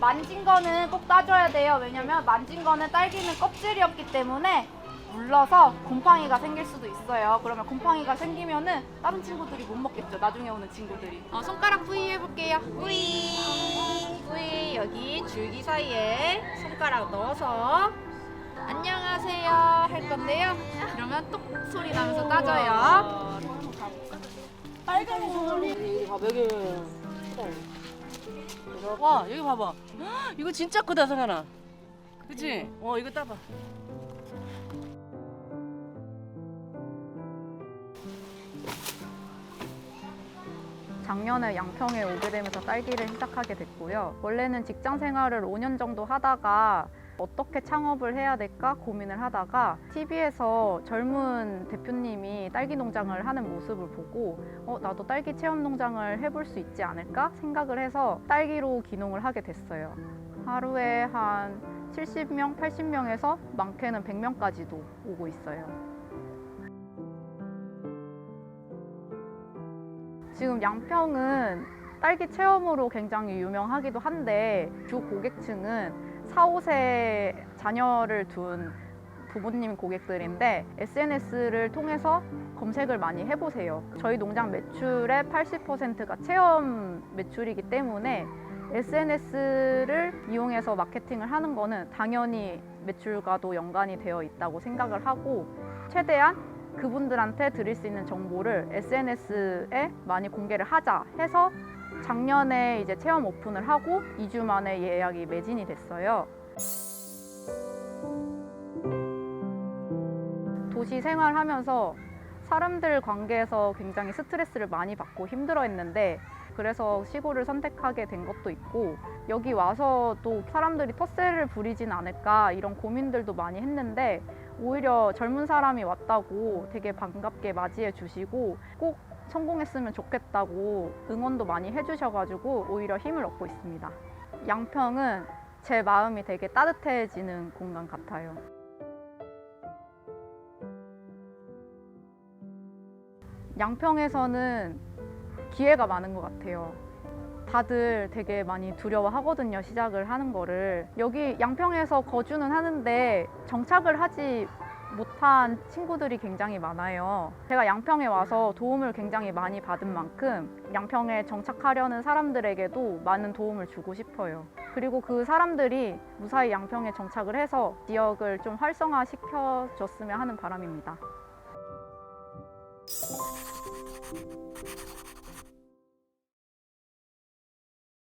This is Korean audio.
만진 거는 꼭 따줘야 돼요. 왜냐면 만진 거는 딸기는 껍질이었기 때문에 물러서 곰팡이가 생길 수도 있어요. 그러면 곰팡이가 생기면은 다른 친구들이 못 먹겠죠. 나중에 오는 친구들이. 어, 손가락 V 해볼게요. V. V 여기 줄기 사이에 손가락 넣어서 안녕하세요 할 건데요. 그러면 똑 소리 나면서 따져요. 빨간 거. 여기 봐봐 여기. 와 여기 봐봐. 헉, 이거 진짜 크다 성현아. 그치? 어 이거 따봐. 작년에 양평에 오게 되면서 딸기를 시작하게 됐고요. 원래는 직장 생활을 5년 정도 하다가 어떻게 창업을 해야 될까 고민을 하다가 TV에서 젊은 대표님이 딸기 농장을 하는 모습을 보고 어, 나도 딸기 체험 농장을 해볼 수 있지 않을까 생각을 해서 딸기로 기농을 하게 됐어요. 하루에 한 70명, 80명에서 많게는 100명까지도 오고 있어요. 지금 양평은 딸기 체험으로 굉장히 유명하기도 한데 주 고객층은 4, 5세 자녀를 둔 부모님 고객들인데 SNS를 통해서 검색을 많이 해보세요. 저희 농장 매출의 80%가 체험 매출이기 때문에 SNS를 이용해서 마케팅을 하는 거는 당연히 매출과도 연관이 되어 있다고 생각을 하고 최대한 그분들한테 드릴 수 있는 정보를 SNS에 많이 공개를 하자 해서 작년에 이제 체험 오픈을 하고 2주 만에 예약이 매진이 됐어요. 도시 생활하면서 사람들 관계에서 굉장히 스트레스를 많이 받고 힘들어 했는데 그래서 시골을 선택하게 된 것도 있고 여기 와서 또 사람들이 텃세를 부리진 않을까 이런 고민들도 많이 했는데 오히려 젊은 사람이 왔다고 되게 반갑게 맞이해 주시고 꼭 성공했으면 좋겠다고 응원도 많이 해주셔가지고 오히려 힘을 얻고 있습니다. 양평은 제 마음이 되게 따뜻해지는 공간 같아요. 양평에서는 기회가 많은 것 같아요. 다들 되게 많이 두려워하거든요, 시작을 하는 거를. 여기 양평에서 거주는 하는데 정착을 하지 못한 친구들이 굉장히 많아요. 제가 양평에 와서 도움을 굉장히 많이 받은 만큼 양평에 정착하려는 사람들에게도 많은 도움을 주고 싶어요. 그리고 그 사람들이 무사히 양평에 정착을 해서 지역을 좀 활성화 시켜줬으면 하는 바람입니다.